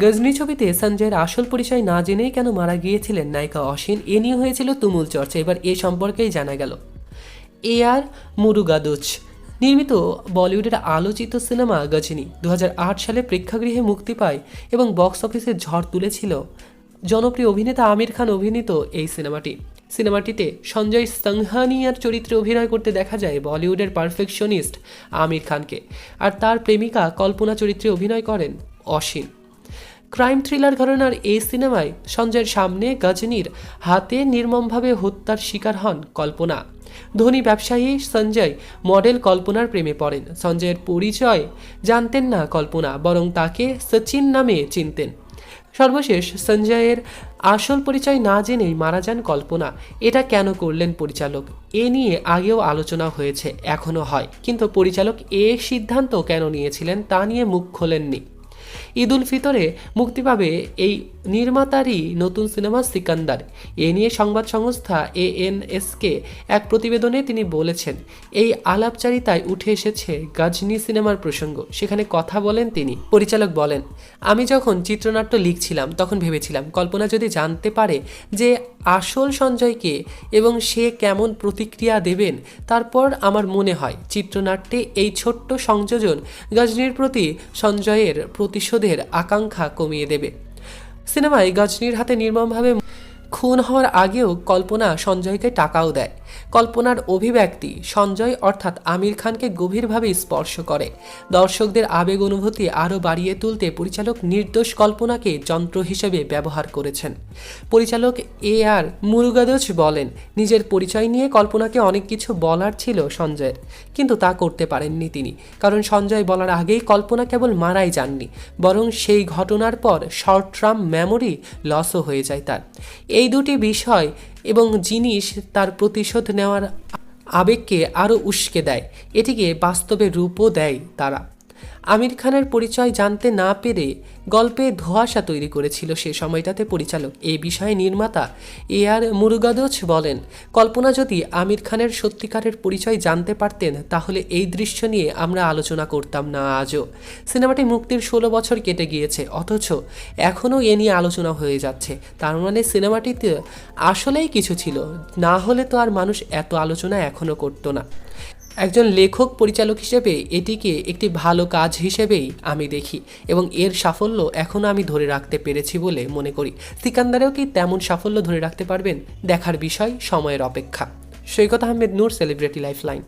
গজনি ছবিতে সঞ্জয়ের আসল পরিচয় না জেনেই কেন মারা গিয়েছিলেন নায়িকা অসীন? এ নিয়ে হয়েছিল তুমুল চর্চা। এবার এ সম্পর্কেই জানা গেল। এ আর মুরুগাদুচ। নির্মিত বলিউডের আলোচিত সিনেমা গজনি। দু সালে প্রেক্ষাগৃহে মুক্তি পায় এবং বক্স অফিসে ঝড় তুলেছিল জনপ্রিয় অভিনেতা আমির খান অভিনীত এই সিনেমাটি। সিনেমাটিতে সঞ্জয় সংহানিয়ার চরিত্রে অভিনয় করতে দেখা যায় বলিউডের পারফেকশনিস্ট আমির খানকে। আর তার প্রেমিকা কল্পনা চরিত্রে অভিনয় করেন অসীন। ক্রাইম থ্রিলার ঘরানার এই সিনেমায় সঞ্জয়ের সামনে গজনীর হাতে নির্মমভাবে হত্যার শিকার হন কল্পনা। ধনী ব্যবসায়ী সঞ্জয় মডেল কল্পনার প্রেমে পড়েন। সঞ্জয়ের পরিচয় জানতেন না কল্পনা, বরং তাকে সচিন নামে চিনতেন। সর্বশেষ, সঞ্জয়ের আসল পরিচয় না জেনেই মারা যান কল্পনা। এটা কেন করলেন পরিচালক? এ নিয়ে আগেও আলোচনা হয়েছে, এখনও হয়। কিন্তু পরিচালক এ সিদ্ধান্ত কেন নিয়েছিলেন তা নিয়ে মুখ খোলেননি। ঈদ উল ফিতরে মুক্তি পাবে এই নির্মাতারই নতুন সিনেমা সিকান্দার। এ নিয়ে সংবাদ সংস্থা এ এন এএনএসকে এক প্রতিবেদনে তিনি বলেছেন, এই আলাপচারিতায় উঠে এসেছে গাজনি সিনেমার প্রসঙ্গ। সেখানে কথা বলেন তিনি। পরিচালক বলেন, আমি যখন চিত্রনাট্য লিখছিলাম, তখন ভেবেছিলাম, কল্পনা যদি জানতে পারে যে আসল সঞ্জয়কে এবং সে কেমন প্রতিক্রিয়া দেবেন, তারপর আমার মনে হয় চিত্রনাট্যে এই ছোট্ট সংযোজন গজনির প্রতি সঞ্জয়ের প্রতিশোধের আকাঙ্ক্ষা কমিয়ে দেবে। সিনেমায় গজনীর হাতে নির্মমভাবে খুন হওয়ার আগেও কল্পনা সঞ্জয়কে টাকাও দেয়। কল্পনার অভিব্যক্তি সঞ্জয় অর্থাৎ আমির খানকে গভীরভাবে স্পর্শ করে। দর্শকদের আবেগ অনুভূতি আরও বাড়িয়ে তুলতে পরিচালক নির্দোষ কল্পনাকে যন্ত্র হিসেবে ব্যবহার করেছেন। পরিচালক এ আর মুরুগাদোজ বলেন, নিজের পরিচয় নিয়ে কল্পনাকে অনেক কিছু বলার ছিল সঞ্জয়ের, কিন্তু তা করতে পারেননি তিনি। কারণ সঞ্জয় বলার আগেই কল্পনা কেবল মারাই যাননি, বরং সেই ঘটনার পর শর্ট টার্ম মেমোরি লসও হয়ে যায় তার। এই দুটি বিষয় এবং জিনিস তার প্রতিশোধ নেওয়ার আবেগকে আরও উস্কে দেয়। এটিকে বাস্তবে রূপও দেয় তারা। আমির খানের পরিচয় জানতে না পেরে গল্পে ধোঁয়াশা তৈরি করেছিল সে সময়টাতে পরিচালক। এ বিষয়ে নির্মাতা এ আর মুরুগাদোচ বলেন, কল্পনা যদি আমির খানের সত্যিকারের পরিচয় জানতে পারতেন, তাহলে এই দৃশ্য নিয়ে আমরা আলোচনা করতাম না আজও। সিনেমাটি মুক্তির ষোলো বছর কেটে গিয়েছে, অথচ এখনও এ নিয়ে আলোচনা হয়ে যাচ্ছে। তার মানে সিনেমাটিতে আসলেই কিছু ছিল, না হলে তো আর মানুষ এত আলোচনা এখনও করতো না। একজন লেখক পরিচালক হিসেবে এটিকে একটি ভালো কাজ হিসেবেই আমি দেখি এবং এর সাফল্য এখনও আমি ধরে রাখতে পেরেছি বলে মনে করি। সিকান্দারেও কি তেমন সাফল্য ধরে রাখতে পারবেন? দেখার বিষয়, সময়ের অপেক্ষা। Saikat Ahmed Noor celebrity lifeline